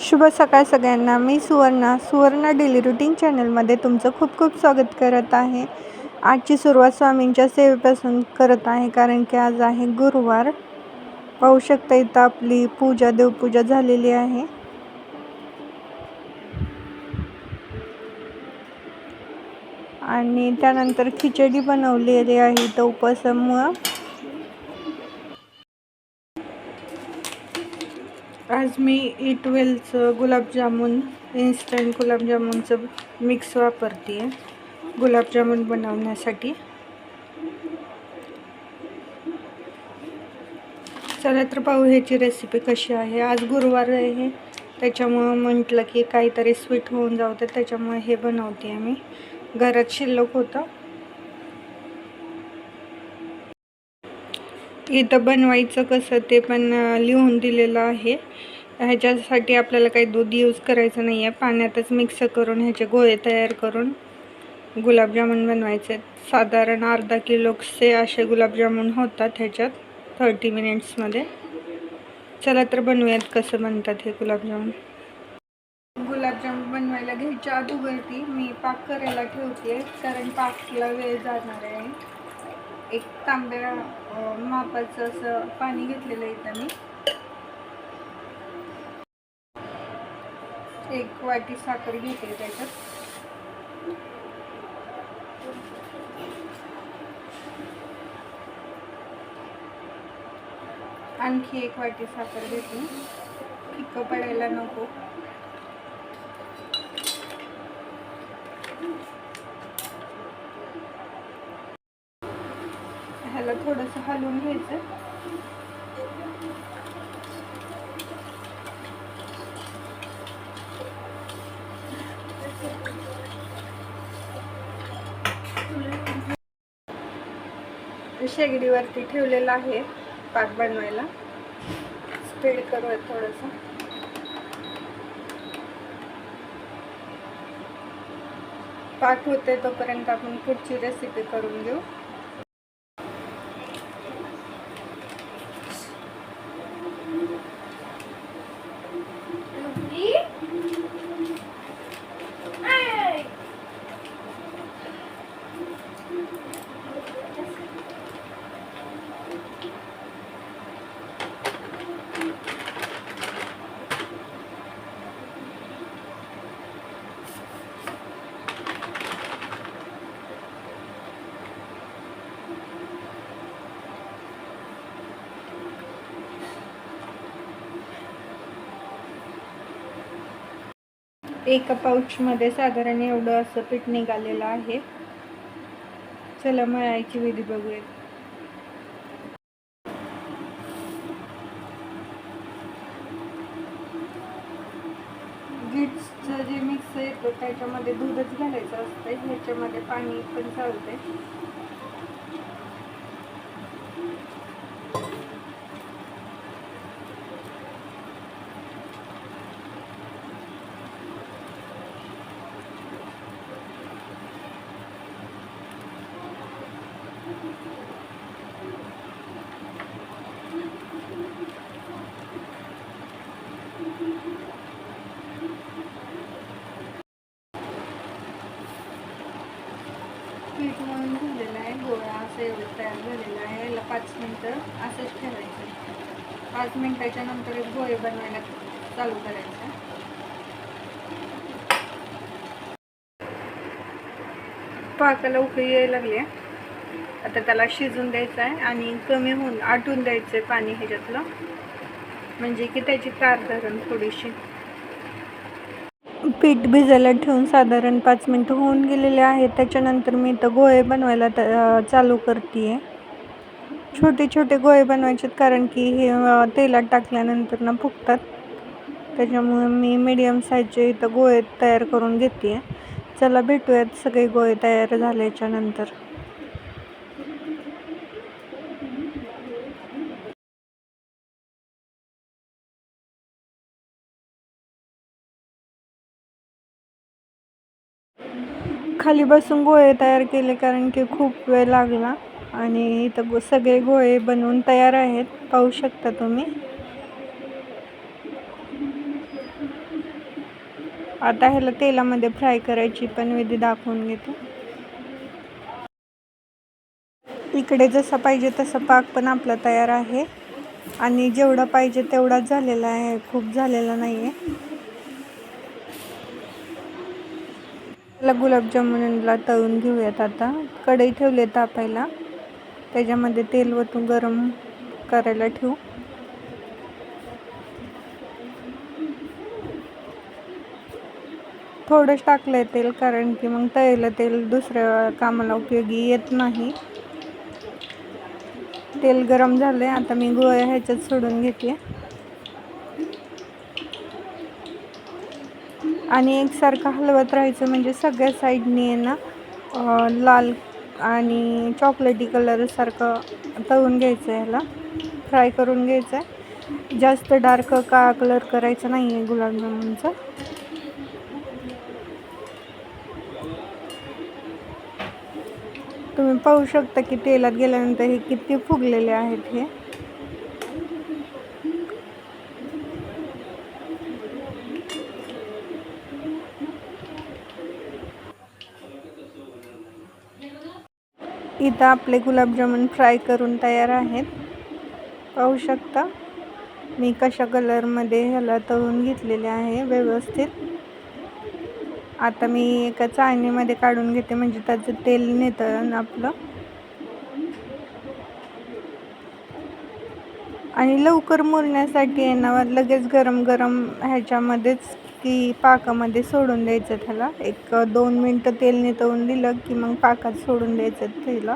शुभ सकाळ सगळ्यांना. मी सुवर्णा. सुवर्णा डेली रुटीन चॅनलमध्ये तुमचं खूप खूप स्वागत करत आहे. आजची सुरुवात स्वामींच्या सेवेपासून करत आहे कारण की आज आहे गुरुवार. पाहू शकता इथं आपली पूजा देवपूजा झालेली आहे. आणि त्यानंतर खिचडी बनवलेली आहे इथं उपवासामुळं. आज मी e ई गुलाबजामुन इन्स्टंट गुलाबजामुनचं मिक्स वापरते आहे गुलाबजामुन बनवण्यासाठी. चला तर पाहू ह्याची रेसिपी कशी आहे. आज गुरुवार आहे त्याच्यामुळं म्हटलं की काहीतरी स्वीट होऊन जाऊ तर त्याच्यामुळे हे बनवते आहे मी. घरात शिल्लक होतं. इथं बनवायचं कसं ते पण लिहून दिलेलं आहे. ह्याच्यासाठी आपल्याला काही दूध यूज करायचं नाही आहे पाण्यातच मिक्स करून ह्याचे गोळे तयार करून गुलाबजामुन बनवायचे साधारण अर्धा किलोचे असे गुलाबजामुन होतात ह्याच्यात थर्टी मिनिट्समध्ये चला तर बनवूयात कसं बनतात हे गुलाबजामुन. गुलाबजामुन बनवायला घ्यायच्या अगोदरती मी पाक करायला ठेवते कारण पाकला वेळ जाणार आहे. एक तांब्या मापाचं असं पाणी घेतलेलं आहे इथं मी. एक वाटी साखर घेते त्याच्यात. आणखी एक वाटी साखर घेते. फिकं पडायला नको. ह्याला थोडंसं हलवून घ्यायचं. शेगडीवरती ठेवलेला आहे पाक बनवायला. स्पीड करूया थोडंसं. पाक होते तोपर्यंत आपण पुढची रेसिपी करून घेऊ. एका पाऊचमध्ये साधारण एवढं असं पीठ निघालेलं आहे. चला मळायची विधी बघूयात गिट्सचं जे मिक्स येतो त्याच्यामध्ये दूधच घालायचं असतं ह्याच्यामध्ये पाणी पण चालतंय पीठ मळून झालेलं आहे गोळा असं एवढं तयार झालेलं आहे. याला पाच मिनटं असंच ठेवायचं. पाच मिनटाच्या नंतरच गोळे बनवायला चालू करायचं. पाकाला उकळी यायला लागली आता त्याला शिजून द्यायचं आहे आणि कमी होऊन आटून द्यायचं आहे पाणी ह्याच्यातलं. म्हणजे की त्याची तार धरण थोडीशी. पीठ भिजायला ठेवून साधारण पाच मिनटं होऊन गेलेले आहेत. त्याच्यानंतर मी इथं गोळे बनवायला त चालू करते आहे छोटे छोटे गोळे बनवायचे कारण की हे तेलात टाकल्यानंतर ना फुगतात. त्याच्यामुळे मी मीडियम साईजचे इथं गोळे तयार करून घेते आहे चला भेटूयात. सगळे गोळे तयार झाल्याच्यानंतर खाली बसून गोळे तयार केले कारण की खूप वेळ लागला. आणि इथं गो सगळे गोळे बनवून तयार आहेत. पाहू शकता तुम्ही. आता ह्याला तेलामध्ये फ्राय करायची पण विधी दाखवून घेते. इकडे जसा पाहिजे तसा पाक पण आपला तयार आहे. आणि जेवढा पाहिजे तेवढाच झालेला आहे. खूप झालेला नाही आहे आपला गुलाबजामुनला तळून घेऊयात आता. कढई ठेवली आहे तापायला. त्याच्यामध्ये तेल वतून गरम करायला ठेवू. थोडंच टाकलं आहे तेल कारण की मग तळलेलं तेल दुसऱ्या कामाला उपयोगी येत नाही. तेल गरम झालं आहे आता मी गोळ्या ह्याच्यात सोडून घेते. आणि एकसारखं हलवत राहायचं म्हणजे सगळ्या साईडने ना लाल आणि चॉकलेटी कलरसारखं तळून घ्यायचं आहे ह्याला. फ्राय करून घ्यायचं आहे. जास्त डार्क काळा कलर करायचा नाही आहे गुलाबजामुनचा तुम्ही पाहू शकता की तेलात गेल्यानंतर हे किती फुगलेले आहेत हे. इथं आपले गुलाबजामुन फ्राय करून तयार आहेत. पाहू शकता. मी कशा कलरमध्ये ह्याला तळून घेतलेले आहे व्यवस्थित. आता मी एका चाळणीमध्ये काढून घेते म्हणजे त्याचं तेल नेतं आपलं. आणि लवकर मुरण्यासाठी येणार ना लगेच गरम गरम ह्याच्यामध्येच की पाकामध्ये सोडून द्यायचं त्याला. एक दोन मिनटं तेल नितळून दिलं की मग पाकात सोडून द्यायचं त्याला.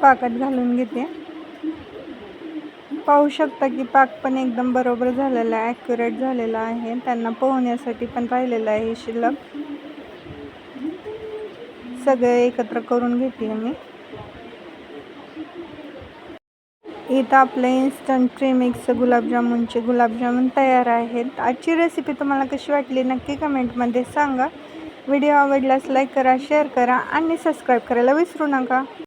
पाकात घालून घेते. पाहू शकता की पाक पण एकदम बरोबर झालेला आहे ॲक्युरेट झालेला आहे. त्यांना पोहण्यासाठी पण राहिलेलं आहे शिल्लक. सगळे एकत्र करून घेते मी. इथं आपलं इन्स्टंट प्रीमिक्स गुलाबजामुनचे गुलाबजामुन तयार आहेत. आजची रेसिपी तुम्हाला कशी वाटली नक्की कमेंटमध्ये सांगा. व्हिडिओ आवडल्यास लाईक करा शेअर करा आणि सबस्क्राईब करायला विसरू नका.